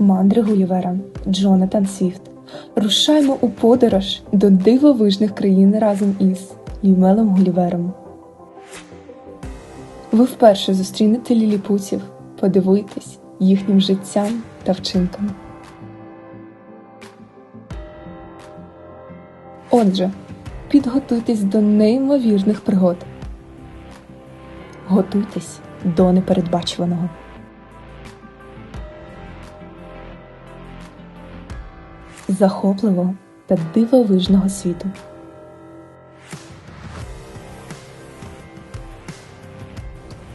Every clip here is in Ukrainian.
Мандри Гулівера, Джонатан Свіфт. Рушаймо у подорож до дивовижних країн разом із Юмелем Гулівером. Ви вперше зустрінете ліліпутів, подивуйтесь їхнім життям та вчинкам. Отже, підготуйтесь до неймовірних пригод. Готуйтесь до непередбачуваного. Захопливого та дивовижного світу.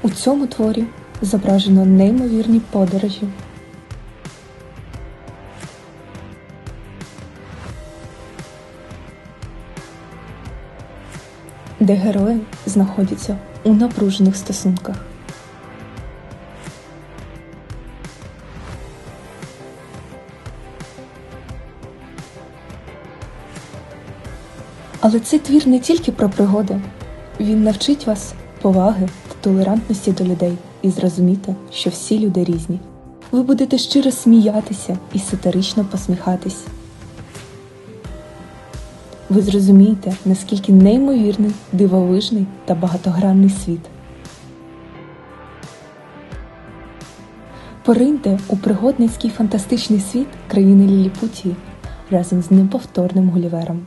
У цьому творі зображено неймовірні подорожі, де герої знаходяться у напружених стосунках. Але цей твір не тільки про пригоди, він навчить вас поваги та толерантності до людей і зрозуміти, що всі люди різні. Ви будете щиро сміятися і сатирично посміхатись. Ви зрозумієте, наскільки неймовірний, дивовижний та багатогранний світ. Пориньте у пригодницький фантастичний світ країни Ліліпутії разом з неповторним Гулівером.